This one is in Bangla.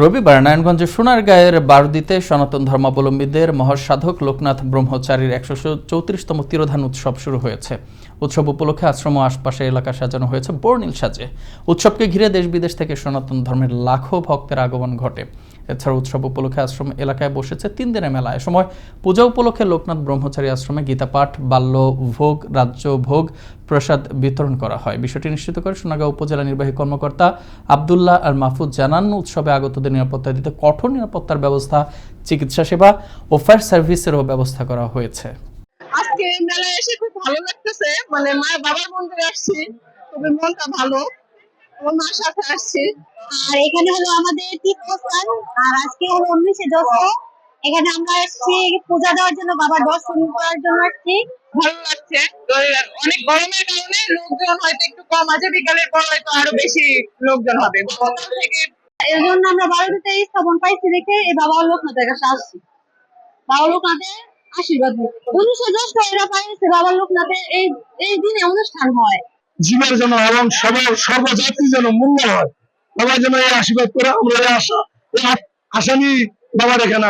রবিবার নারায়ণগঞ্জের সোনারগাঁয়ের বারুদিতে সনাতন ধর্মাবলম্বীদের মহাসাধক লোকনাথ ব্রহ্মচারীর একশো চৌত্রিশতম তিরোধান উৎসব শুরু হয়েছে। উৎসব উপলক্ষে আশ্রম ও আশপাশের এলাকা সাজানো হয়েছে বর্ণিল সাজে। উৎসবকে ঘিরে দেশ বিদেশ থেকে সনাতন ধর্মের লাখো ভক্তের আগমন ঘটে। এছাড়া উৎসব উপলক্ষে আশ্রম এলাকায় বসেছে তিন দিনের মেলা। এ সময় পূজা উপলক্ষে লোকনাথ ব্রহ্মচারী আশ্রমে গীতাপাঠ বাল্য ভোগ, রাজ্য ভোগ, প্রসাদ বিতরণ করা হয়। বিষয়টি নিশ্চিত করে সোনাগাঁও উপজেলা নির্বাহী কর্মকর্তা আবদুল্লাহ আর মাহফুজ জানান, উৎসবে আগতদের নিরাপত্তা দিতে কঠোর নিরাপত্তার ব্যবস্থা, চিকিৎসা সেবা ও ফায়ার সার্ভিসেরও ব্যবস্থা করা হয়েছে। আজকে মেলায় এসে খুব ভালো লাগতেছে। মানে মায়ের বাবার মন্দিরে আসছি খুবই মনটা ভালো। আমার মার সাথে আসছি। আর এখানে হলো আমাদের তীর্থস্থান। আর আজকে হলো উনিশে জ্যৈষ্ঠ এখানে আমরা এসেছি পূজা দেওয়ার জন্য বাবার দর্শন করার জন্য আসছি ভালো লাগছে। অনেক গরমের কারণে লোকজন হয়তো একটু কম আছে বিকালের পর হয়তো আরও বেশি লোকজন হবে। থেকে এর জন্য আমরা বারোটিতে স্থাপন পাইছি দেখে এই বাবা লোকনাথের কাছে আসছি। বাবা লোকনাথের আশীর্বাদ নিতে। উনিশে জ্যৈষ্ঠ এরা পাইছে বাবা লোকনাথের এই এই দিনে অনুষ্ঠান হয়। জীবের জন্য এবং সবার সর্বজাতির জন্য মূল্য হয়। বাবা জন্য এই আশীর্বাদ করে, আমরা এই আশা এই আশা নিয়ে বাবার এখানে